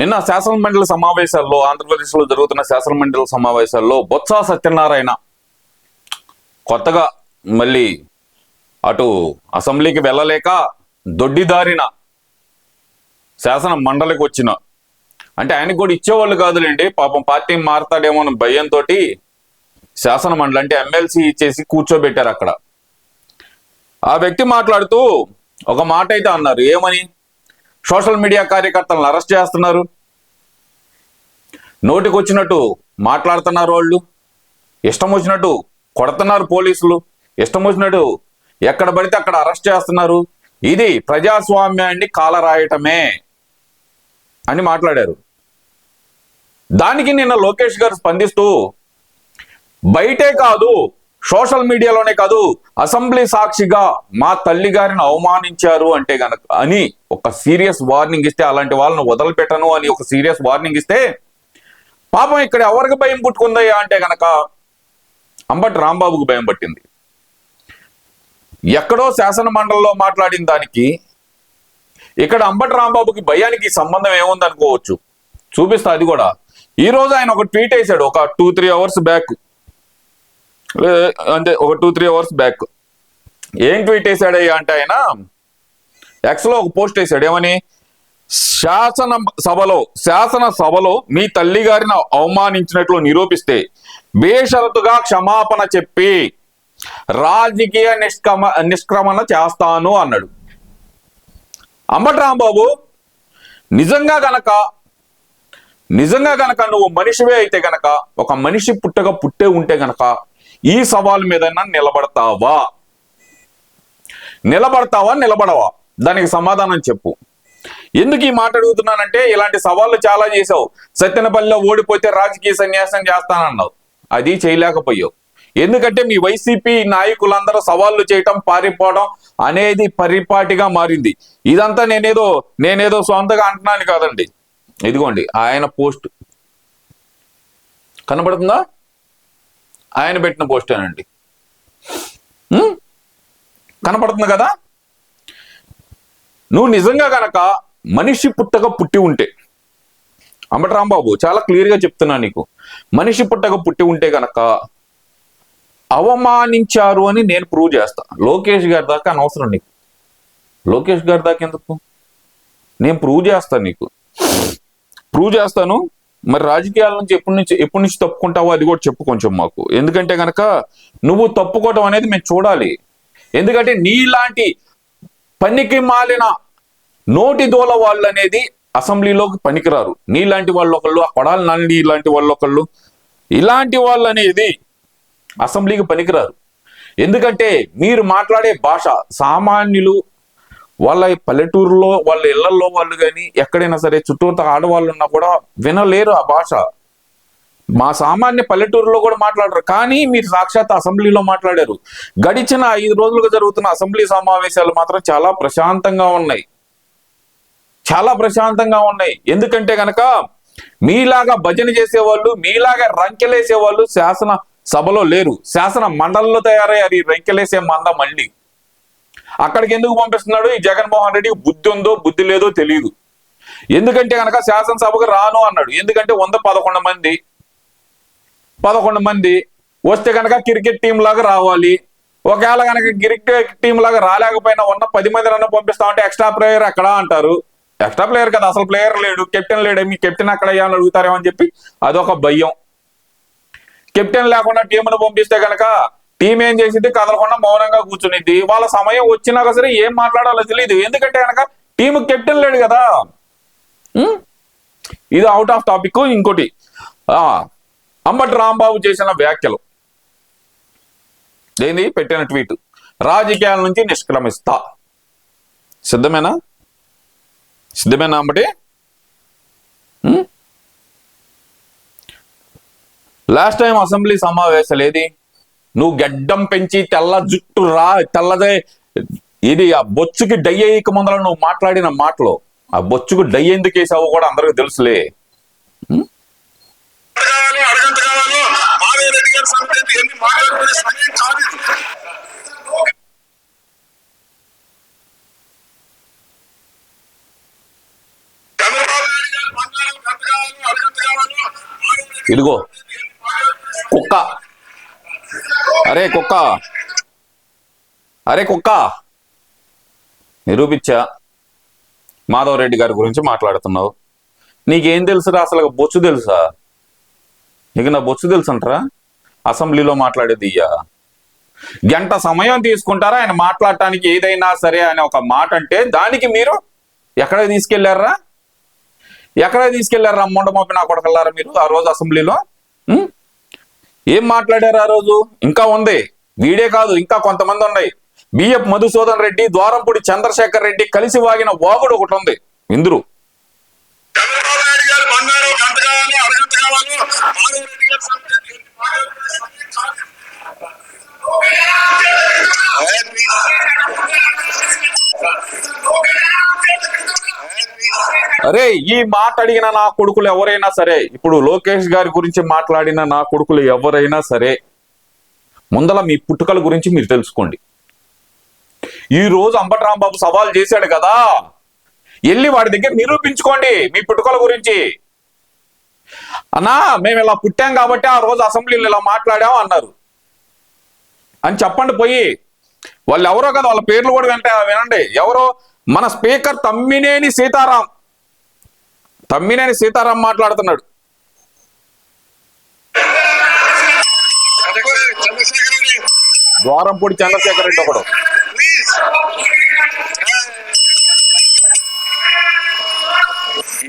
నిన్న శాసన మండలి సమావేశాల్లో ఆంధ్రప్రదేశ్లో జరుగుతున్న శాసన మండలి సమావేశాల్లో బొత్స సత్యనారాయణ కొత్తగా మళ్ళీ అటు అసెంబ్లీకి వెళ్ళలేక దొడ్డిదారిన శాసన మండలికి వచ్చిన. అంటే ఆయనకు కూడా ఇచ్చేవాళ్ళు కాదులేండి పాపం పార్టీ మారతాడేమో అని భయంతో శాసన మండలి అంటే ఎమ్మెల్సీ ఇచ్చేసి కూర్చోబెట్టారు అక్కడ. ఆ వ్యక్తి మాట్లాడుతూ ఒక మాట అయితే అన్నారు ఏమని? సోషల్ మీడియా కార్యకర్తలను అరెస్ట్ చేస్తున్నారు. నోటికొచ్చినట్టు మాట్లాడుతున్నారు వాళ్ళు. ఇష్టం వచ్చినట్టు కొడుతున్నారు పోలీసులు. ఇష్టం వచ్చినట్టు ఎక్కడ పడితే అక్కడ అరెస్ట్ చేస్తున్నారు. ఇది ప్రజాస్వామ్యాన్ని కాలరాయటమే అని మాట్లాడారు. దానికి నిన్న లోకేష్ గారు స్పందిస్తూ బయటే కాదు సోషల్ మీడియాలోనే కాదు అసెంబ్లీ సాక్షిగా మా తల్లి గారిని అవమానించారు అంటే గనక అని ఒక సీరియస్ వార్నింగ్ ఇస్తే అలాంటి వాళ్ళని వదలపెట్టను అని ఒక సీరియస్ వార్నింగ్ ఇస్తే పాపం ఇక్కడ ఎవరికి భయం పుట్టుకుందయ్యా అంటే గనక అంబటి రాంబాబుకు భయం పట్టింది. ఎక్కడో శాసన మండలిలో మాట్లాడిన దానికి ఇక్కడ అంబటి రాంబాబుకి భయానికి సంబంధం ఏముంది అనుకోవచ్చు చూపిస్తా అది కూడా. ఈ రోజు ఆయన ఒక ట్వీట్ వేసాడు ఒక టూ త్రీ అవర్స్ బ్యాక్. అంటే ఒక టూ త్రీ అవర్స్ బ్యాక్ ఏం ట్వీట్ వేసాడయ్యా అంటే ఆయన? ఎక్స్లో ఒక పోస్ట్ వేసాడు. ఏమని? శాసన సభలో శాసన సభలో మీ తల్లి గారిని అవమానించినట్లు నిరూపిస్తే బేషరతుగా క్షమాపణ చెప్పి రాజకీయ నిష్క్రమ నిష్క్రమణ చేస్తాను అన్నాడు. అంబటి రాంబాబు నిజంగా గనక నిజంగా గనక నువ్వు మనిషివే అయితే గనక ఒక మనిషి పుట్టగా పుట్టే ఉంటే గనక ఈ సవాల్ మీద నిలబడతావా? నిలబడతావా నిలబడవా? దానికి సమాధానం చెప్పు. ఎందుకు ఈ మాట అడుగుతున్నానంటే ఇలాంటి సవాళ్ళు చాలా చేసావు సత్యనపల్లిలో ఓడిపోతే రాజకీయ సన్యాసం చేస్తానన్నావు. అది చేయలేకపోయావు. ఎందుకంటే మీ వైసీపీ నాయకులందరూ సవాళ్ళు చేయటం పారిపోవడం అనేది పరిపాటిగా మారింది. ఇదంతా నేనేదో నేనేదో సొంతగా అంటున్నాను కాదండి. ఇదిగోండి ఆయన పోస్ట్. కనబడుతుందా? ఆయన పెట్టిన పోస్టేనండి అండి కనపడుతుంది కదా? నువ్వు నిజంగా గనక మనిషి పుట్టక పుట్టి ఉంటే అంబటి రాంబాబు చాలా క్లియర్గా చెప్తున్నా నీకు. మనిషి పుట్టక పుట్టి ఉంటే గనక అవమానించారు అని నేను ప్రూవ్ చేస్తా. లోకేష్ గారి దాకా అనవసరం నీకు. లోకేష్ గారి దాకా ఎందుకు? నేను ప్రూవ్ చేస్తాను నీకు. ప్రూవ్ చేస్తాను. మరి రాజకీయాల నుంచి ఎప్పటి నుంచి ఎప్పటి నుంచి తప్పుకుంటావో అది కూడా చెప్పు కొంచెం మాకు. ఎందుకంటే కనుక నువ్వు తప్పుకోవటం అనేది మేము చూడాలి. ఎందుకంటే నీలాంటి పనికి మాలిన నోటి దోల వాళ్ళు అనేది అసెంబ్లీలోకి పనికిరారు. నీలాంటి వాళ్ళు ఒకళ్ళు ఆ కొడాలి నాని ఇలాంటి వాళ్ళు ఒకళ్ళు. ఇలాంటి వాళ్ళు అనేది అసెంబ్లీకి పనికిరారు. ఎందుకంటే మీరు మాట్లాడే భాష సామాన్యులు వాళ్ళ పల్లెటూరులో వాళ్ళ ఇళ్ళలో వాళ్ళు కానీ ఎక్కడైనా సరే చుట్టూత ఆడవాళ్ళు ఉన్నా కూడా వినలేరు ఆ భాష. మా సామాన్య పల్లెటూరులో కూడా మాట్లాడరు. కానీ మీరు సాక్షాత్ అసెంబ్లీలో మాట్లాడారు. గడిచిన ఐదు రోజులుగా జరుగుతున్న అసెంబ్లీ సమావేశాలు మాత్రం చాలా ప్రశాంతంగా ఉన్నాయి. చాలా ప్రశాంతంగా ఉన్నాయి. ఎందుకంటే కనుక మీలాగా భజన చేసేవాళ్ళు మీలాగా రంకెలేసేవాళ్ళు శాసన సభలో లేరు. శాసన మండలిలో తయారయ్యారు ఈ రంకెలేసే మంద మళ్ళీ. అక్కడికి ఎందుకు పంపిస్తున్నాడు? ఈ జగన్మోహన్ రెడ్డి బుద్ధి ఉందో బుద్ధి లేదో తెలియదు ఎందుకంటే కనుక శాసనసభకు రాను అన్నాడు. ఎందుకంటే వంద పదకొండు మంది పదకొండు మంది వస్తే కనుక క్రికెట్ టీం లాగా రావాలి. ఒకవేళ కనుక క్రికెట్ టీం లాగా రాలేకపోయినా ఉన్న పది మంది నన్ను పంపిస్తామంటే ఎక్స్ట్రా ప్లేయర్ ఎక్కడ అంటారు? ఎక్స్ట్రా ప్లేయర్ కదా అసలు ప్లేయర్ లేడు. కెప్టెన్ లేడు. మీ కెప్టెన్ అక్కడ అయ్యా అడుగుతారేమో అని చెప్పి అదొక భయం. కెప్టెన్ లేకుండా టీంను పంపిస్తే కనుక టీం ఏం చేసింది? కదలకుండా మౌనంగా కూర్చునిద్ది వాళ్ళ సమయం వచ్చినాక సరే ఏం మాట్లాడాలో తెలియదు ఎందుకంటే కనుక టీం కెప్టెన్ లేడు కదా. ఇది అవుట్ ఆఫ్ టాపిక్ ఇంకోటి. ఆ అంబటి రాంబాబు చేసిన వ్యాఖ్యలు. దేని పెట్టిన ట్వీట్ రాజకీయాల నుంచి నిష్క్రమిస్తా. సిద్ధమేనా? సిద్ధమేనా అంబటి? లాస్ట్ టైం అసెంబ్లీ సమావేశాలు ఏది? నువ్వు గడ్డం పెంచి తెల్ల జుట్టు రా తెల్లదే. ఇది ఆ బొచ్చుకి డై అయ్యక ముందర నువ్వు మాట్లాడిన మాటలు. ఆ బొచ్చుకు డై ఎందుకు వేసావో కూడా అందరికి తెలుసులే. ఇదిగో కుక్క. అరే కుక్క. అరే కుక్క. నిరూపించా. మాధవరెడ్డి గారి గురించి మాట్లాడుతున్నావు. నీకేం తెలుసురా? అసలు బొచ్చు తెలుసా? నీకు నా బొచ్చు తెలుసు అంటారా అసెంబ్లీలో మాట్లాడేది ఇయ్యా. గంట సమయం తీసుకుంటారా? ఆయన మాట్లాడటానికి ఏదైనా సరే అని ఒక మాట అంటే దానికి మీరు ఎక్కడ తీసుకెళ్ళారా? ఎక్కడ తీసుకెళ్ళారా? మొండ మోపి నా కొడకల్లారా మీరు ఆ రోజు అసెంబ్లీలో? ఏం మాట్లాడారు ఆ రోజు? ఇంకా ఉంది. వీడే కాదు ఇంకా కొంతమంది ఉన్నాయి. బిఎఫ్ మధుసూదన్ రెడ్డి ద్వారంపూడి చంద్రశేఖర్ రెడ్డి కలిసి వాగిన వాగుడు ఒకటి ఉంది. ఇందురు. చంద్రబాబు నాయుడు గారు బంగారు గంట కావాలి అరగంట కావాలి అరే ఈ మాట అడిగిన నా కొడుకులు ఎవరైనా సరే ఇప్పుడు లోకేష్ గారి గురించి మాట్లాడిన నా కొడుకులు ఎవరైనా సరే ముందల మీ పుట్టుకల గురించి మీరు తెలుసుకోండి. ఈ రోజు అంబటి రాంబాబు సవాల్ చేశాడు కదా. వెళ్ళి వాడి దగ్గర నిరూపించుకోండి మీ పుట్టుకల గురించి. అన్నా మేము ఇలా పుట్టాం కాబట్టి ఆ రోజు అసెంబ్లీలో ఇలా మాట్లాడాం అన్నారు. అని చెప్పండి పోయి వాళ్ళు ఎవరో కదా వాళ్ళ పేర్లు కూడా వింటే వినండి. ఎవరో మన స్పీకర్ తమ్మినేని సీతారాం. తమ్మినేని సీతారాం మాట్లాడుతున్నాడు. ద్వారంపూడి చంద్రశేఖర్ రెడ్డి ఒకడు.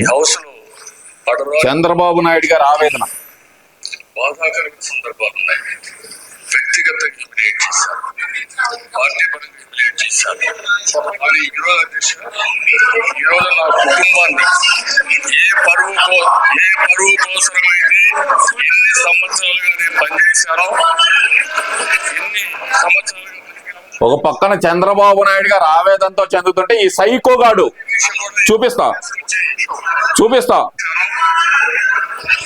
ఈ హౌస్ చంద్రబాబు నాయుడు గారి ఆవేదన. బాధాకరమైన సందర్భాలు ఉన్నాయి. పక్కన చంద్రబాబు నాయుడు గారు ఆవేదనతో చెందుతుంటే ఈ సైకోగాడు చూపిస్తా. చూపిస్తా.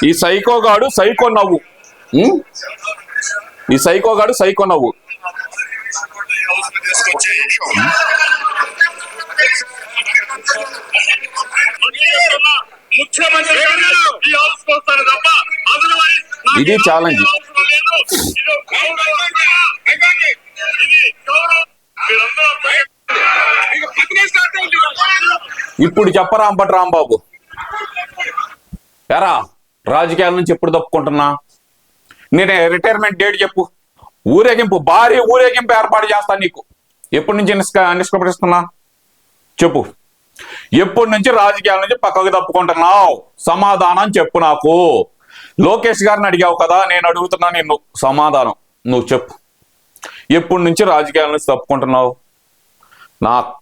ఈ సైకోగాడు సైకో నవ్వు? ఈ సైకోగాడు సైకో నవ్వు. తీసుకొచ్చి ముఖ్యమంత్రి గారు ఈ హౌస్ వస్తారు తప్ప otherwise నాకు ఇది ఈ హౌస్ challenge. అవసరం లేదు. ఇది గౌరవం. ఇది గౌరవం. మీరందరూ భయ- ఇక పక్కనే start అయింది. ఇప్పుడు చెప్పరా అంబటి రాంబాబు? ఎరా రాజకీయాల నుంచి ఎప్పుడు తప్పుకుంటున్నా? నేను రిటైర్మెంట్ డేట్ చెప్పు. ఊరేగింపు భారీ ఊరేగింపు ఏర్పాటు చేస్తాను నీకు. ఎప్పటి నుంచి నిష్క నిష్కపడిస్తున్నా చెప్పు. ఎప్పటి నుంచి రాజకీయాల నుంచి పక్కకు తప్పుకుంటున్నావు? సమాధానం చెప్పు నాకు. లోకేష్ గారిని అడిగావు కదా నేను అడుగుతున్నా నిన్ను. సమాధానం. నువ్వు చెప్పు. ఎప్పటి నుంచి రాజకీయాల నుంచి తప్పుకుంటున్నావు? నా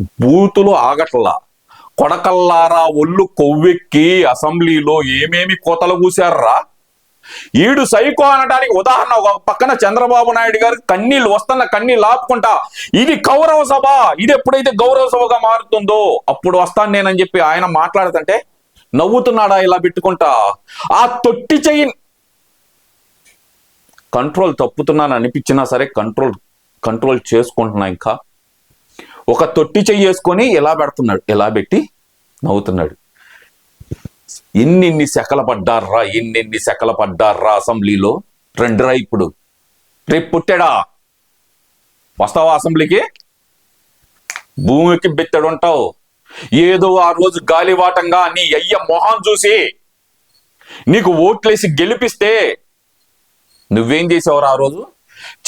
బూతులు ఆగట్లా. కొడకల్లారా ఒళ్ళు కొవ్వెక్కి అసెంబ్లీలో ఏమేమి కోతలు కూశారా ఈడు సైకో అనడానికి ఉదాహరణ ఒక పక్కన చంద్రబాబు నాయుడు గారు కన్నీళ్ళు వస్తున్న కన్నీళ్ళు ఆపుకుంటా. ఇది కౌరవ సభ. ఇది ఎప్పుడైతే గౌరవ సభగా మారుతుందో అప్పుడు వస్తాను నేనని చెప్పి ఆయన మాట్లాడుతుంటే నవ్వుతున్నాడా ఇలా పెట్టుకుంటా. ఆ తొట్టి చెయ్యి కంట్రోల్ తప్పుతున్నాను అనిపించినా సరే కంట్రోల్ కంట్రోల్ చేసుకుంటున్నా ఇంకా. ఒక తొట్టి చెయ్యి వేసుకొని ఎలా పెడుతున్నాడు? ఎలా పెట్టి? నవ్వుతున్నాడు. ఎన్నిన్ని శకల పడ్డారా ఎన్నెన్ని శకల పడ్డారా అసెంబ్లీలో? రెండురా ఇప్పుడు. రేపు పుట్టాడా? వస్తావా అసెంబ్లీకి? భూమికి బెత్తడుంటావు. ఏదో ఆ రోజు గాలివాటంగా నీ అయ్య మొహం చూసి నీకు ఓట్లేసి గెలిపిస్తే నువ్వేం చేసావురా ఆ రోజు?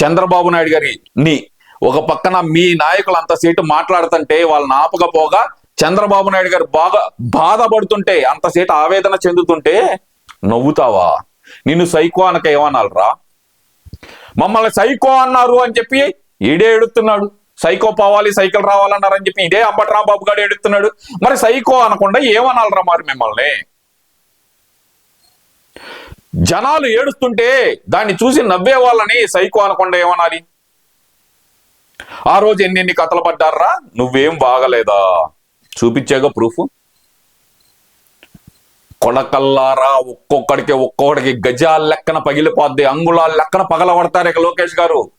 చంద్రబాబు నాయుడు గారి నీ ఒక పక్కన మీ నాయకులు అంత మాట్లాడుతుంటే వాళ్ళని ఆపకపోగా చంద్రబాబు నాయుడు గారు బాగా బాధపడుతుంటే అంత ఆవేదన చెందుతుంటే నవ్వుతావా? నిన్ను సైకో అనక ఏమనాలరా? మమ్మల్ని సైకో అన్నారు అని చెప్పి ఈడే ఎడుతున్నాడు సైకో పోవాలి సైకిల్ రావాలన్నారని చెప్పి ఇదే అంబటి బాబు గారు ఎడుతున్నాడు మరి సైకో అనకుండా ఏమనాలరా మరి మిమ్మల్ని? జనాలు ఏడుస్తుంటే దాన్ని చూసి నవ్వే వాళ్ళని సైకో అనకుండా ఏమనాలి? ఆ రోజు ఎన్నెన్ని కథలు పడ్డారా? నువ్వేం బాగలేదా చూపించాగా ప్రూఫ్ కొడకల్లారా ఒక్కొక్కడికి ఒక్కొక్కడికి గజాల లెక్కన పగిలిపోద్ది అంగుళాల లెక్కన పగలబడతారు ఇక లోకేష్ గారు.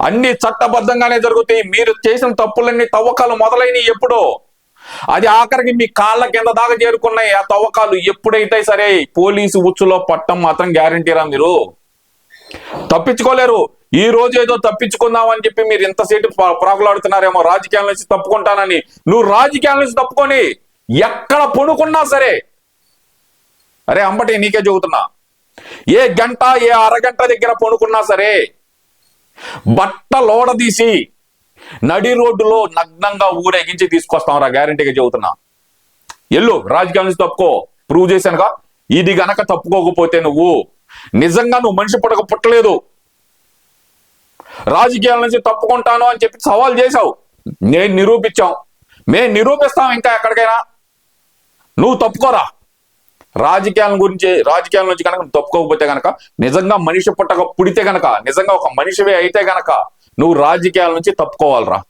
అన్ని చట్టబద్ధంగానే జరుగుతాయి. మీరు చేసిన తప్పులన్నీ తవ్వకాలు మొదలైనవి ఎప్పుడో. అది ఆఖరికి మీ కాళ్ళ కింద దాకా చేరుకున్నాయి. ఆ తవ్వకాలు ఎప్పుడైతే సరే పోలీసు ఉచ్చులో పట్టం మాత్రం గ్యారంటీ రా మీరు. తప్పించుకోలేరు. ఈ రోజు ఏదో తప్పించుకుందాం అని చెప్పి మీరు ఇంతసేపు సీటు ప్రాకులాడుతున్నారేమో రాజకీయాల నుంచి తప్పుకుంటానని. నువ్వు రాజకీయాల నుంచి తప్పుకొని ఎక్కడ పొనుకున్నా సరే. అరే అంబటి నీకే చెబుతున్నా. ఏ గంట ఏ అరగంట దగ్గర పొనుకున్నా సరే బట్ట లోడదీసి నడి రోడ్డులో నగ్నంగా ఊరేగించి తీసుకొస్తాం రా గ్యారంటీగా చెబుతున్నా. ఎల్లు రాజకీయాల నుంచి తప్పుకో. ప్రూవ్ చేశానుగా. ఇది గనక తప్పుకోకపోతే నువ్వు నిజంగా నువ్వు మనిషి పుడక పుట్టలేదు. రాజకీయాల నుంచి తప్పుకుంటాను అని చెప్పి సవాల్ చేశావు. నేను నిరూపించాం. మేము నిరూపిస్తాం ఇంకా ఎక్కడికైనా. నువ్వు తప్పుకోరా. రాజకీయాల గురించి రాజకీయాల నుంచి కనుక తప్పుకోకపోతే గనక నిజంగా మనిషి పుట్టక పుడితే గనక నిజంగా ఒక మనిషివే అయితే గనక నువ్వు రాజకీయాల నుంచి తప్పుకోవాలిరా.